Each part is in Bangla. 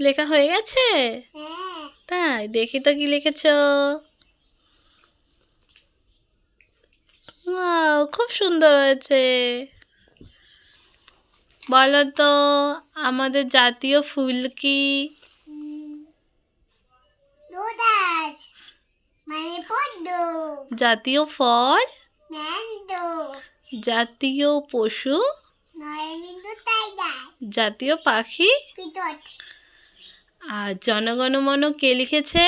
লেখা হয়ে গেছে? হ্যাঁ। তাই দেখি তো কি লিখেছ। খুব সুন্দর হয়েছে। বলো তো আমাদের জাতীয় ফুল কি? মানে জাতীয় ফল? জাতীয় পশু? জাতীয় পাখি? আর জনগণমন কে লিখেছে?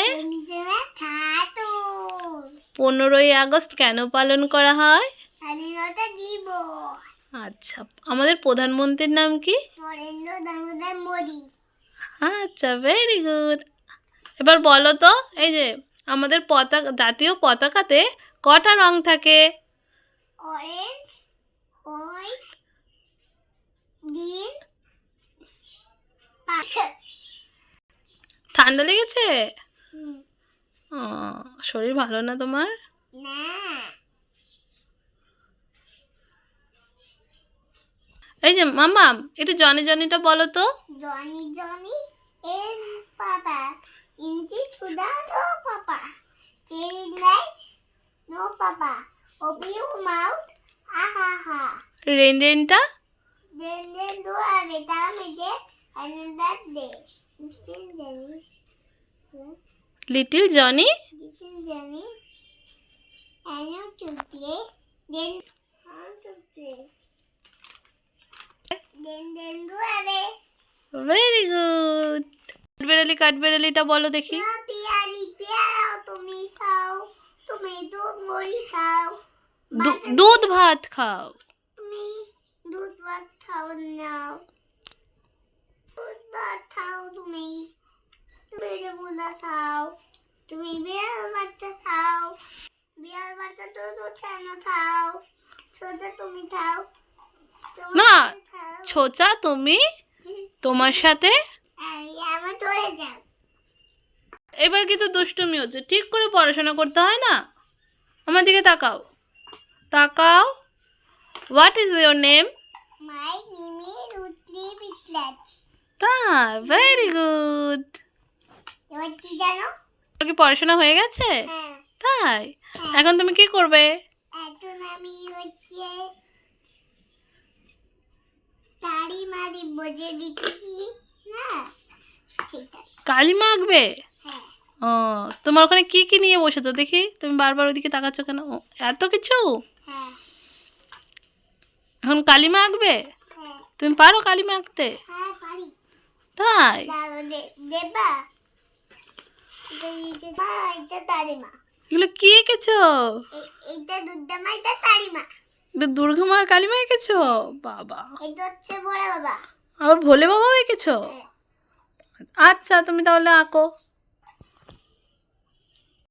পনেরোই আগস্ট কেন পালন করা হয়? আচ্ছা আমাদের প্রধানমন্ত্রীর নাম কি? আচ্ছা ভেরি গুড এবার বলো তো এই যে আমাদের পতাকা জাতীয় পতাকাতে কটা রং থাকে? অরেঞ্জ হোয়াইট গ্রিন ঠান্ডা লেগেছে? ও, শরীর ভালো না তোমার? এই যে মামা একটু জনি জনিটা বলো তো। জনি জনি এর পাপা ইঞ্চি সুদা no papa cherry light no papa open you mouth aha ha. Rain রেনটা? then do a vitamin day another day. This is Jenny. Little Johnny This is Jenny. I want to play. Then I want to play. Then then do a way. Very good কাঠবেড়ালি কাঠবেড়ালিটা বলো দেখি পিয়ারি পিয়ারাও তুমি খাও তুমি দুধ মুড়ি খাও দুধ ভাত খাও তুমি দুধ ভাত খাও নাও দুধ ভাত খাও তুমি খাও তুমি বিড়াল বাচ্চা খাও বিড়াল বাচ্চা তো কেন খাও তুমি খাও না। ছোচা তুমি তোমার সাথে? আমার ধরে যাও এবার কিন্তু দুষ্টুমি হচ্ছে। ঠিক করে পড়াশোনা করতে হয় না? আমার দিকে তাকাও। তাকাও। What is your name my Nimi তাই ভেরি গুড এবার কি জানো? কি পড়াশোনা হয়ে গেছে? হ্যাঁ। তাই? এখন তুমি কি করবে? এখন আমি হচ্ছে তাড়ি মারি বজে দিতেছি না? কালি মাখবে? হ্যাঁ। ও তোমার ওখানে কি কি নিয়ে বসেছো? দেখি তুমি বারবার ওইদিকে তাকাচ্ছ কেন? এত কিছু? হ্যাঁ। এখন কালি মাখবে? হ্যাঁ। তুমি পারো কালি মাখতে? হ্যাঁ তাই? দেবা এটা- এটা- মা, এটা তারিমা এগুলো কি এঁকেছো? এটা এটা দুর্গা মার কালি মা এঁকেছো? বাবা। এটা হচ্ছে বড় বাবা। আবার ভোলে বাবাও এঁকেছো? হ্যাঁ। আচ্ছা তুমি তাহলে আঁকো।